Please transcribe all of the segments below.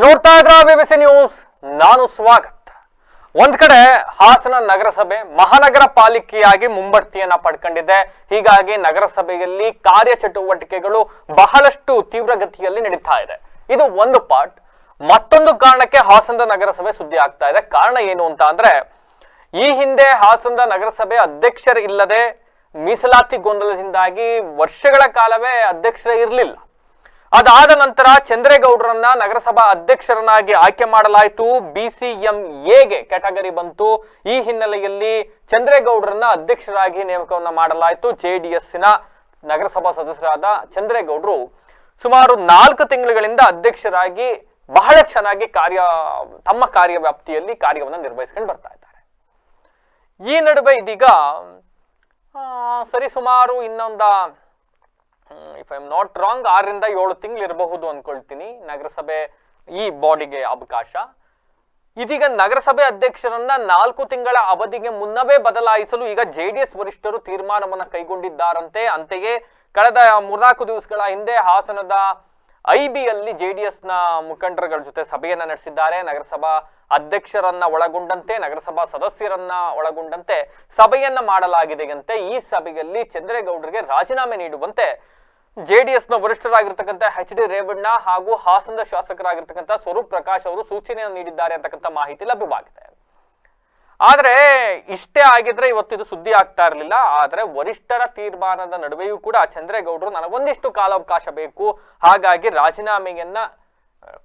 ನೋಡ್ತಾ ಇದ್ರ BBC news ನಾನು ಸ್ವಾಗತ್. ಒಂದ್ ಕಡೆ ಹಾಸನ ನಗರಸಭೆ ಮಹಾನಗರ ಪಾಲಿಕೆಯಾಗಿ ಮುಂಬಡ್ತಿಯನ್ನ ಪಡ್ಕೊಂಡಿದೆ. ಹೀಗಾಗಿ ನಗರಸಭೆಯಲ್ಲಿ ಕಾರ್ಯಚಟುವಟಿಕೆಗಳು ಬಹಳಷ್ಟು ತೀವ್ರಗತಿಯಲ್ಲಿ ನಡೀತಾ ಇದೆ. ಇದು ಒಂದು ಪಾರ್ಟ್. ಮತ್ತೊಂದು ಕಾರಣಕ್ಕೆ ಹಾಸನದ ನಗರಸಭೆ ಸುದ್ದಿ ಆಗ್ತಾ ಇದೆ. ಕಾರಣ ಏನು ಅಂತ ಅಂದ್ರೆ, ಈ ಹಿಂದೆ ಹಾಸನದ ನಗರಸಭೆ ಅಧ್ಯಕ್ಷರ ಇಲ್ಲದೆ ಮೀಸಲಾತಿ ಗೊಂದಲದಿಂದಾಗಿ ವರ್ಷಗಳ ಕಾಲವೇ ಅಧ್ಯಕ್ಷರ ಇರಲಿಲ್ಲ. ಅದಾದ ನಂತರ ಚಂದ್ರೇಗೌಡರನ್ನ ನಗರಸಭಾ ಅಧ್ಯಕ್ಷರನ್ನಾಗಿ ಆಯ್ಕೆ ಮಾಡಲಾಯಿತು. ಬಿಸಿಎಂ ಎಗೆ ಕ್ಯಾಟಗರಿ ಬಂತು. ಈ ಹಿನ್ನೆಲೆಯಲ್ಲಿ ಚಂದ್ರೇಗೌಡರನ್ನ ಅಧ್ಯಕ್ಷರಾಗಿ ನೇಮಕವನ್ನ ಮಾಡಲಾಯಿತು. ಜೆ ಡಿ ಎಸ್ಸಿನ ನಗರಸಭಾ ಸದಸ್ಯರಾದ ಚಂದ್ರೇಗೌಡರು ಸುಮಾರು ನಾಲ್ಕು ತಿಂಗಳುಗಳಿಂದ ಅಧ್ಯಕ್ಷರಾಗಿ ಬಹಳ ಚೆನ್ನಾಗಿ ಕಾರ್ಯ, ತಮ್ಮ ಕಾರ್ಯವ್ಯಾಪ್ತಿಯಲ್ಲಿ ಕಾರ್ಯವನ್ನು ನಿರ್ವಹಿಸ್ಕೊಂಡು ಬರ್ತಾ ಇದ್ದಾರೆ. ಈ ನಡುವೆ ಇದೀಗ ಸರಿ ಸರಿಸುಮಾರು ಇನ್ನೊಂದ if I'm not wrong ಆರರಿಂದ ಏಳು ತಿಂಗಳು ಇರಬಹುದು ಅನ್ಕೊಳ್ತೀನಿ ನಗರಸಭೆ ಈ ಬಾಡಿಗೆ ಅವಕಾಶ. ಇದೀಗ ನಗರಸಭೆ ಅಧ್ಯಕ್ಷರನ್ನ ನಾಲ್ಕು ತಿಂಗಳ ಅವಧಿಗೆ ಮುನ್ನವೇ ಬದಲಾಯಿಸಲು ಈಗ ಜೆ ಡಿ ಎಸ್ ವರಿಷ್ಠರು ತೀರ್ಮಾನವನ್ನು ಕೈಗೊಂಡಿದ್ದಾರಂತೆ. ಅಂತೆಯೇ ಕಳೆದ ಮೂರ್ನಾಲ್ಕು ದಿವಸಗಳ ಹಿಂದೆ ಹಾಸನದ ಐ ಬಿಯಲ್ಲಿ ಡಿ ಎಸ್ನ ಮುಖಂಡರುಗಳ ಜೊತೆ ಸಭೆಯನ್ನ ನಡೆಸಿದ್ದಾರೆ. ನಗರಸಭಾ ಅಧ್ಯಕ್ಷರನ್ನ ಒಳಗೊಂಡಂತೆ, ನಗರಸಭಾ ಸದಸ್ಯರನ್ನ ಒಳಗೊಂಡಂತೆ ಸಭೆಯನ್ನ ಮಾಡಲಾಗಿದೆಯಂತೆ. ಈ ಸಭೆಯಲ್ಲಿ ಚಂದ್ರೇಗೌಡರಿಗೆ ರಾಜೀನಾಮೆ ನೀಡುವಂತೆ ಜೆಡಿಎಸ್ನ ವರಿಷ್ಠರಾಗಿರ್ತಕ್ಕಂಥ ಹೆಚ್ ಡಿ ರೇವಣ್ಣ ಹಾಗೂ ಹಾಸನದ ಶಾಸಕರಾಗಿರ್ತಕ್ಕಂಥ ಸ್ವರೂಪ್ ಪ್ರಕಾಶ್ ಅವರು ಸೂಚನೆಯನ್ನು ನೀಡಿದ್ದಾರೆ ಅಂತಕ್ಕಂಥ ಮಾಹಿತಿ ಲಭ್ಯವಾಗಿದೆ. ಆದರೆ ಇಷ್ಟೇ ಆಗಿದ್ರೆ ಇವತ್ತು ಇದು ಸುದ್ದಿ ಆಗ್ತಾ ಇರಲಿಲ್ಲ. ಆದರೆ ವರಿಷ್ಠರ ತೀರ್ಮಾನದ ನಡುವೆಯೂ ಕೂಡ ಚಂದ್ರೇಗೌಡರು ನನಗೊಂದಿಷ್ಟು ಕಾಲಾವಕಾಶ ಬೇಕು. ಹಾಗಾಗಿ ರಾಜೀನಾಮೆಯನ್ನ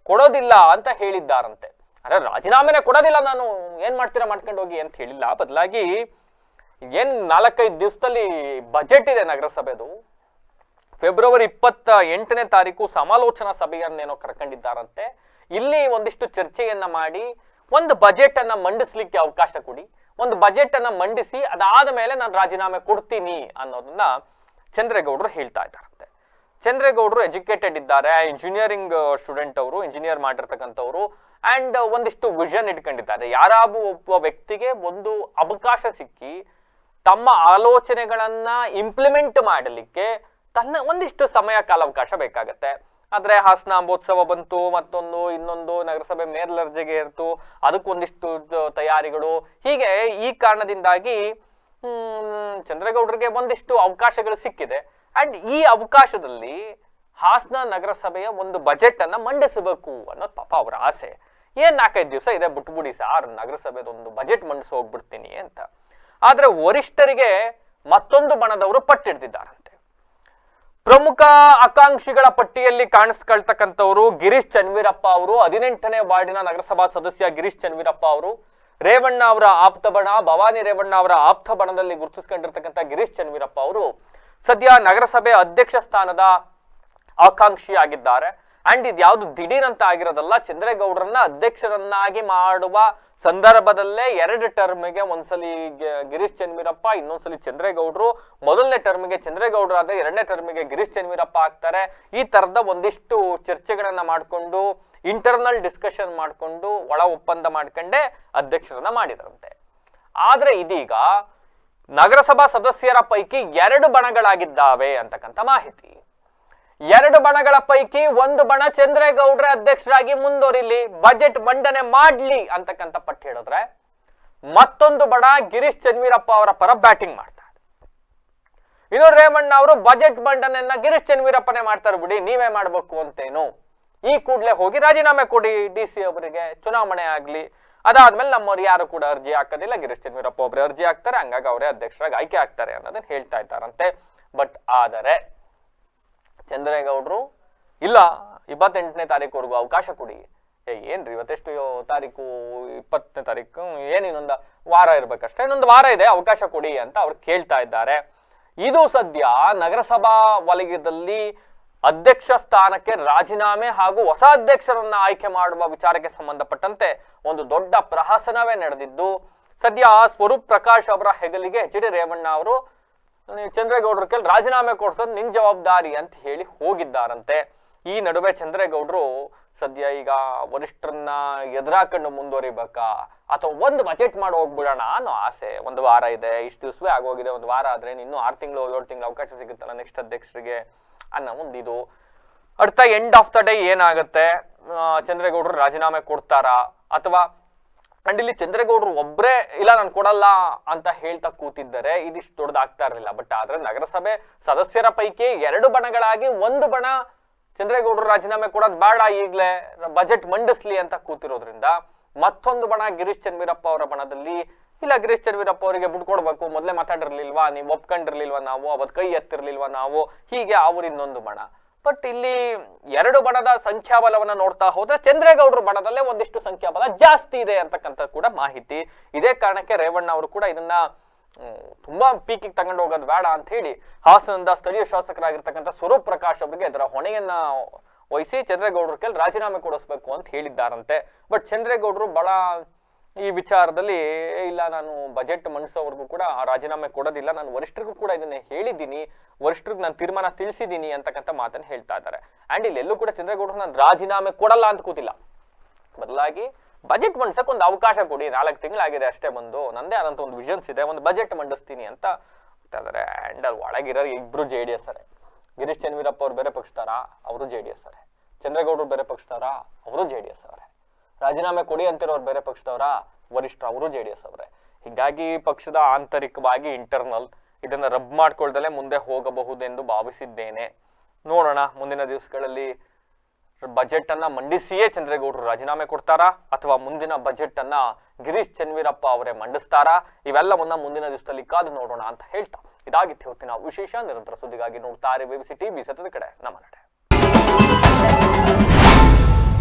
ಕೊಡೋದಿಲ್ಲ ಅಂತ ಹೇಳಿದ್ದಾರಂತೆ. ಅಂದ್ರೆ ರಾಜೀನಾಮೆನೆ ಕೊಡೋದಿಲ್ಲ ನಾನು. ಏನ್ ಮಾಡ್ತೀರಾ ಮಾಡ್ಕೊಂಡು ಹೋಗಿ ಅಂತ ಹೇಳಿಲ್ಲ. ಬದಲಾಗಿ ಏನ್ ನಾಲ್ಕೈದು ದಿವಸದಲ್ಲಿ ಬಜೆಟ್ ಇದೆ ನಗರಸಭೆದು. ಫೆಬ್ರವರಿ ಇಪ್ಪತ್ತ ಎಂಟನೇ ತಾರೀಕು ಸಮಾಲೋಚನಾ ಸಭೆಯನ್ನೇನೋ ಕರ್ಕೊಂಡಿದ್ದಾರಂತೆ. ಇಲ್ಲಿ ಒಂದಿಷ್ಟು ಚರ್ಚೆಯನ್ನ ಮಾಡಿ, ಒಂದು ಬಜೆಟ್ ಅನ್ನ ಮಂಡಿಸ್ಲಿಕ್ಕೆ ಅವಕಾಶ ಕೊಡಿ, ಒಂದು ಬಜೆಟ್ ಅನ್ನ ಮಂಡಿಸಿ, ಅದಾದ ಮೇಲೆ ನಾನು ರಾಜೀನಾಮೆ ಕೊಡ್ತೀನಿ ಅನ್ನೋದನ್ನ ಚಂದ್ರೇಗೌಡರು ಹೇಳ್ತಾ ಇದ್ದಾರಂತೆ. ಚಂದ್ರೇಗೌಡರು ಎಜುಕೇಟೆಡ್ ಇದ್ದಾರೆ ಇಂಜಿನಿಯರಿಂಗ್ ಸ್ಟೂಡೆಂಟ್ ಅವರು ಇಂಜಿನಿಯರ್ ಮಾಡಿರ್ತಕ್ಕಂಥವ್ರು ಅಂಡ್ ಒಂದಿಷ್ಟು ವಿಷನ್ ಇಟ್ಕೊಂಡಿದ್ದಾರೆ. ಯಾರಾಬು ಒಬ್ಬ ವ್ಯಕ್ತಿಗೆ ಒಂದು ಅವಕಾಶ ಸಿಕ್ಕಿ, ತಮ್ಮ ಆಲೋಚನೆಗಳನ್ನ ಇಂಪ್ಲಿಮೆಂಟ್ ಮಾಡಲಿಕ್ಕೆ ತನ್ನ ಒಂದಿಷ್ಟು ಸಮಯ ಕಾಲಾವಕಾಶ ಬೇಕಾಗತ್ತೆ. ಆದ್ರೆ ಹಾಸನ ಅಂಬೋತ್ಸವ ಬಂತು, ಮತ್ತೊಂದು, ಇನ್ನೊಂದು, ನಗರಸಭೆ ಮೇಲ್ದರ್ಜೆಗೆ ಇರ್ತು ಅದಕ್ಕೊಂದಿಷ್ಟು ತಯಾರಿಗಳು. ಹೀಗೆ ಈ ಕಾರಣದಿಂದಾಗಿ ಚಂದ್ರೇಗೌಡರಿಗೆ ಒಂದಿಷ್ಟು ಅವಕಾಶಗಳು ಸಿಕ್ಕಿದೆ. ಅಂಡ್ ಈ ಅವಕಾಶದಲ್ಲಿ ಹಾಸನ ನಗರಸಭೆಯ ಒಂದು ಬಜೆಟ್ ಅನ್ನ ಮಂಡಿಸಬೇಕು ಅನ್ನೋದು ಪಾಪ ಅವರ ಆಸೆ. ಏನ್ ನಾಲ್ಕೈದು ದಿವಸ ಇದೆ ಬಿಟ್ಬಿಡಿ ಸಾರ್, ನಗರಸಭೆದೊಂದು ಬಜೆಟ್ ಮಂಡಿಸಿ ಹೋಗ್ಬಿಡ್ತೀನಿ ಅಂತ. ಆದ್ರೆ ವರಿಷ್ಠರಿಗೆ ಮತ್ತೊಂದು ಬಣದವರು ಪಟ್ಟಿಡ್ತಿದ್ದಾರಂತೆ ಪ್ರಮುಖ ಆಕಾಂಕ್ಷಿಗಳ ಪಟ್ಟಿಯಲ್ಲಿ ಕಾಣಿಸ್ಕೊಳ್ತಕ್ಕಂಥವರು ಗಿರೀಶ್ ಚನ್ವೀರಪ್ಪ ಅವರು. ಹದಿನೆಂಟನೇ ವಾರ್ಡಿನ ನಗರಸಭಾ ಸದಸ್ಯ ಗಿರೀಶ್ ಚನ್ವೀರಪ್ಪ ಅವರು. ರೇವಣ್ಣ ಅವರ ಆಪ್ತ ಬಣ, ಭವಾನಿ ರೇವಣ್ಣ ಅವರ ಆಪ್ತ ಬಣದಲ್ಲಿ ಗುರುತಿಸ್ಕೊಂಡಿರ್ತಕ್ಕಂಥ ಗಿರೀಶ್ ಚನ್ವೀರಪ್ಪ ಅವರು ಸದ್ಯ ನಗರಸಭೆ ಅಧ್ಯಕ್ಷ ಸ್ಥಾನದ ಆಕಾಂಕ್ಷಿ ಆಗಿದ್ದಾರೆ ಅಂಡ್ ಇದು ಯಾವುದು ದಿಢೀರ್ ಆಗಿರೋದಲ್ಲ, ಚಂದ್ರೇಗೌಡರನ್ನ ಅಧ್ಯಕ್ಷರನ್ನಾಗಿ ಮಾಡುವ ಸಂದರ್ಭದಲ್ಲೇ ಎರಡು ಟರ್ಮ್ಗೆ ಒಂದ್ಸಲಿ ಗಿರೀಶ್ ಚನ್ವೀರಪ್ಪ, ಇನ್ನೊಂದ್ಸಲಿ ಚಂದ್ರೇಗೌಡರು. ಮೊದಲನೇ ಟರ್ಮ್ಗೆ ಚಂದ್ರೇಗೌಡರು ಆದ್ರೆ ಎರಡನೇ ಟರ್ಮ್ಗೆ ಗಿರೀಶ್ ಚನ್ವೀರಪ್ಪ ಆಗ್ತಾರೆ. ಈ ತರದ ಒಂದಿಷ್ಟು ಚರ್ಚೆಗಳನ್ನ ಮಾಡಿಕೊಂಡು ಇಂಟರ್ನಲ್ ಡಿಸ್ಕಷನ್ ಮಾಡಿಕೊಂಡು, ಒಳ ಒಪ್ಪಂದ ಮಾಡ್ಕೊಂಡೇ ಅಧ್ಯಕ್ಷರನ್ನ ಮಾಡಿದ್ರಂತೆ. ಆದ್ರೆ ಇದೀಗ ನಗರಸಭಾ ಸದಸ್ಯರ ಪೈಕಿ ಎರಡು ಬಣಗಳಾಗಿದ್ದಾವೆ ಅಂತಕ್ಕಂಥ ಮಾಹಿತಿ. ಎರಡು ಬಣಗಳ ಪೈಕಿ ಒಂದು ಬಣ ಚಂದ್ರೇಗೌಡರ ಅಧ್ಯಕ್ಷರಾಗಿ ಮುಂದುವರಿಲಿ, ಬಜೆಟ್ ಮಂಡನೆ ಮಾಡ್ಲಿ ಅಂತಕ್ಕಂಥ ಪಟ್ಟು ಹೇಳಿದ್ರೆ, ಮತ್ತೊಂದು ಬಣ ಗಿರೀಶ್ ಚನ್ವೀರಪ್ಪ ಅವರ ಪರ ಬ್ಯಾಟಿಂಗ್ ಮಾಡ್ತಾರೆ. ಇನ್ನು ರೇವಣ್ಣ ಅವರು ಬಜೆಟ್ ಮಂಡನೆಯನ್ನ ಗಿರೀಶ್ ಚನ್ವೀರಪ್ಪನೇ ಮಾಡ್ತಾರೆ ಬಿಡಿ, ನೀವೇ ಮಾಡಬೇಕು ಅಂತೇನು. ಈ ಕೂಡಲೇ ಹೋಗಿ ರಾಜೀನಾಮೆ ಕೊಡಿ, ಡಿ ಸಿ ಅವರಿಗೆ ಚುನಾವಣೆ ಆಗಲಿ. ಅದಾದ್ಮೇಲೆ ನಮ್ಮವ್ರು ಯಾರು ಕೂಡ ಅರ್ಜಿ ಹಾಕೋದಿಲ್ಲ, ಗಿರೀಶ್ ಚನ್ವೀರಪ್ಪ ಒಬ್ಬರೇ ಅರ್ಜಿ ಹಾಕ್ತಾರೆ, ಹಂಗಾಗಿ ಅವರೇ ಅಧ್ಯಕ್ಷರಾಗಿ ಆಯ್ಕೆ ಆಗ್ತಾರೆ ಅನ್ನೋದನ್ನ ಹೇಳ್ತಾ ಇದ್ದಾರಂತೆ. ಬಟ್ ಆದರೆ ಚಂದ್ರೇಗೌಡರು. ಇಲ್ಲ, ಇಪ್ಪತ್ತೆಂಟನೇ ತಾರೀಕುವರೆಗೂ ಅವಕಾಶ ಕೊಡಿ. ಏ, ಏನ್ರಿ, ಇವತ್ತೆಷ್ಟು ತಾರೀಕು, ಇಪ್ಪತ್ತನೇ ತಾರೀಕು, ಏನು ಇನ್ನೊಂದು ವಾರ ಇರ್ಬೇಕಷ್ಟೇ, ಇನ್ನೊಂದು ವಾರ ಇದೆ, ಅವಕಾಶ ಕೊಡಿ ಅಂತ ಅವ್ರು ಕೇಳ್ತಾ ಇದ್ದಾರೆ. ಇದು ಸದ್ಯ ನಗರಸಭಾ ವಲಯದಲ್ಲಿ ಅಧ್ಯಕ್ಷ ಸ್ಥಾನಕ್ಕೆ ರಾಜೀನಾಮೆ ಹಾಗೂ ಹೊಸ ಅಧ್ಯಕ್ಷರನ್ನ ಆಯ್ಕೆ ಮಾಡುವ ವಿಚಾರಕ್ಕೆ ಸಂಬಂಧಪಟ್ಟಂತೆ ಒಂದು ದೊಡ್ಡ ಪ್ರಹಸನವೇ ನಡೆದಿದ್ದು, ಸದ್ಯ ಸ್ವರೂಪ್ ಪ್ರಕಾಶ್ ಅವರ ಹೆಗಲಿಗೆ ಎಚ್ ಡಿ ರೇವಣ್ಣ ಅವರು ಚಂದ್ರೇಗೌಡರ ಕೇಳಿ ರಾಜೀನಾಮೆ ಕೊಡ್ಸೋದು ನಿನ್ ಜವಾಬ್ದಾರಿ ಅಂತ ಹೇಳಿ ಹೋಗಿದ್ದಾರಂತೆ. ಈ ನಡುವೆ ಚಂದ್ರೇಗೌಡರು ಸದ್ಯ ಈಗ ವರಿಷ್ಠರನ್ನ ಎದುರಾಕೊಂಡು ಮುಂದುವರಿಬೇಕಾ? ಅಥವಾ ಒಂದು ಬಜೆಟ್ ಮಾಡಿ ಹೋಗ್ಬಿಡೋಣ ಅನ್ನೋ ಆಸೆ ಒಂದು ವಾರ ಇದೆ, ಇಷ್ಟು ದಿವಸವೇ ಆಗೋಗಿದೆ, ಒಂದು ವಾರ ಆದ್ರೆ ಇನ್ನೂ ಆರು ತಿಂಗಳು ಏಳು ತಿಂಗಳು ಅವಕಾಶ ಸಿಗುತ್ತಲ್ಲ ನೆಕ್ಸ್ಟ್ ಅಧ್ಯಕ್ಷರಿಗೆ ಅನ್ನೋ ಒಂದು ಇದು ಅರ್ಥ ಎಂಡ್ ಆಫ್ ದ ಡೇ ಏನಾಗುತ್ತೆ? ಚಂದ್ರೇಗೌಡರು ರಾಜೀನಾಮೆ ಕೊಡ್ತಾರಾ? ಅಥವಾ ಅಂಡ್ ಇಲ್ಲಿ ಚಂದ್ರೇಗೌಡರು ಒಬ್ಬರೇ ಇಲ್ಲ, ನಾನು ಕೊಡಲ್ಲ ಅಂತ ಹೇಳ್ತಾ ಕೂತಿದ್ದರೆ ಇದಿಷ್ಟು ದೊಡ್ಡದಾಗ್ತಾ ಇರಲಿಲ್ಲ. ಬಟ್ ಆದ್ರೆ ನಗರಸಭೆ ಸದಸ್ಯರ ಪೈಕಿ ಎರಡು ಬಣಗಳಾಗಿ ಒಂದು ಬಣ ಚಂದ್ರೇಗೌಡರು ರಾಜೀನಾಮೆ ಕೊಡೋದು ಬೇಡ ಈಗ್ಲೇ. ಬಜೆಟ್ ಮಂಡಿಸ್ಲಿ ಅಂತ ಕೂತಿರೋದ್ರಿಂದ ಮತ್ತೊಂದು ಬಣ ಗಿರೀಶ್ ಚಂದ್ವೀರಪ್ಪ ಅವರ ಬಣದಲ್ಲಿ. ಇಲ್ಲ, ಗಿರೀಶ್ ಚಂದ್ವೀರಪ್ಪ ಅವರಿಗೆ ಬಿಟ್ಕೊಡ್ಬೇಕು ಮೊದಲೇ ಮಾತಾಡಿರ್ಲಿಲ್ವಾ? ನೀವು ಒಪ್ಕೊಂಡಿರ್ಲಿಲ್ವಾ ನಾವು? ಅವತ್ತು ಕೈ ಎತ್ತಿರ್ಲಿಲ್ವಾ ನಾವು? ಹೀಗೆ ಅವ್ರ ಇನ್ನೊಂದು ಬಣ. ಬಟ್ ಇಲ್ಲಿ ಎರಡು ಬಣದ ಸಂಖ್ಯಾಬಲವನ್ನ ನೋಡ್ತಾ ಹೋದ್ರೆ ಚಂದ್ರೇಗೌಡರ ಬಣದಲ್ಲೇ ಒಂದಿಷ್ಟು ಸಂಖ್ಯಾಬಲ ಜಾಸ್ತಿ ಇದೆ ಅಂತಕ್ಕಂಥ ಕೂಡ ಮಾಹಿತಿ. ಇದೇ ಕಾರಣಕ್ಕೆ ರೇವಣ್ಣ ಅವರು ಕೂಡ ಇದನ್ನ ತುಂಬಾ ಪೀಕಿಗೆ ತಗೊಂಡು ಹೋಗೋದು ಬೇಡ ಅಂತ ಹೇಳಿ ಹಾಸನದ ಸ್ಥಳೀಯ ಶಾಸಕರಾಗಿರ್ತಕ್ಕಂಥ ಸ್ವರೂಪ್ ಪ್ರಕಾಶ್ ಅವರಿಗೆ ಅದರ ಹೊಣೆಯನ್ನ ವಹಿಸಿ ಚಂದ್ರೇಗೌಡರ ಕೆಲ್ ರಾಜೀನಾಮೆ ಕೊಡಿಸ್ಬೇಕು ಅಂತ ಹೇಳಿದ್ದಾರಂತೆ. ಬಟ್ ಚಂದ್ರೇಗೌಡರು ಬಹಳ ಈ ವಿಚಾರದಲ್ಲಿ ಇಲ್ಲ, ನಾನು ಬಜೆಟ್ ಮಂಡಿಸೋವರೆಗೂ ಕೂಡ ಆ ರಾಜೀನಾಮೆ ಕೊಡೋದಿಲ್ಲ. ನಾನು ವರಿಷ್ಠರಿಗೂ ಕೂಡ ಇದನ್ನ ಹೇಳಿದ್ದೀನಿ. ವರಿಷ್ಠರಿಗೆ ನಾನು ತೀರ್ಮಾನ ತಿಳಿಸಿದ್ದೀನಿ ಅಂತಕ್ಕಂಥ ಮಾತನ್ನು ಹೇಳ್ತಾ ಇದ್ದಾರೆ. ಅಂಡ್ ಇಲ್ಲಿ ಎಲ್ಲೂ ಕೂಡ ಚಂದ್ರೇಗೌಡರು ನಾನು ರಾಜೀನಾಮೆ ಕೊಡಲ್ಲ ಅಂತ ಕೂತಿಲ್ಲ. ಬದಲಾಗಿ ಬಜೆಟ್ ಮಂಡಿಸಕ್ಕೆ ಒಂದು ಅವಕಾಶ ಕೊಡಿ. ನಾಲ್ಕು ತಿಂಗಳಾಗಿದೆ ಅಷ್ಟೇ ಬಂದು. ನಂದೇ ಆದಂಥ ಒಂದು ವಿಷನ್ಸ್ ಇದೆ. ಒಂದು ಬಜೆಟ್ ಮಂಡಿಸ್ತೀನಿ ಅಂತ ಹೇಳ್ತಾ ಆ್ಯಂಡ್ ಅಲ್ಲಿ ಒಳಗಿರೋ ಇಬ್ರು ಜೆ ಡಿ ಎಸ್ ಅರೆ ಗಿರೀಶ್ ಚನ್ವೀರಪ್ಪ ಅವ್ರು ಬೇರೆ ಪಕ್ಷದಾರ ಅವರು ಜೆ ಡಿ ಎಸ್ ಅರೆ ಚಂದ್ರೇಗೌಡರು ಬೇರೆ ಪಕ್ಷದಾರ ಅವರು ಜೆ ಡಿ ಎಸ್ ಅವರೇ. ರಾಜೀನಾಮೆ ಕೊಡಿ ಅಂತಿರೋರು ಬೇರೆ ಪಕ್ಷದವರ? ವರಿಷ್ಠ ಅವರು ಜೆ ಎಸ್ ಅವರೇ. ಹೀಗಾಗಿ ಪಕ್ಷದ ಆಂತರಿಕವಾಗಿ ಇಂಟರ್ನಲ್ ಇದನ್ನ ರಬ್ ಮಾಡ್ಕೊಳ್ದಲೆ ಮುಂದೆ ಹೋಗಬಹುದೆಂದು ಭಾವಿಸಿದ್ದೇನೆ. ನೋಡೋಣ, ಮುಂದಿನ ದಿವಸಗಳಲ್ಲಿ ಬಜೆಟ್ ಅನ್ನ ಮಂಡಿಸಿಯೇ ಚಂದ್ರೇಗೌಡರು ರಾಜೀನಾಮೆ ಕೊಡ್ತಾರಾ? ಅಥವಾ ಮುಂದಿನ ಬಜೆಟ್ ಅನ್ನ ಗಿರೀಶ್ ಚನ್ವೀರಪ್ಪ ಅವರೇ ಮಂಡಿಸ್ತಾರಾ? ಇವೆಲ್ಲವನ್ನ ಮುಂದಿನ ದಿವಸದಲ್ಲಿ ಕಾದು ನೋಡೋಣ ಅಂತ ಹೇಳ್ತಾ ಇದಾಗಿತ್ತು ಇವತ್ತಿನ ವಿಶೇಷ. ನಿರಂತರ ಸುದ್ದಿಗಾಗಿ ನೋಡ್ತಾರೆ ಟಿವಿ ಸತದ ಕಡೆ. ನಮ್ಮ ನಡೆ.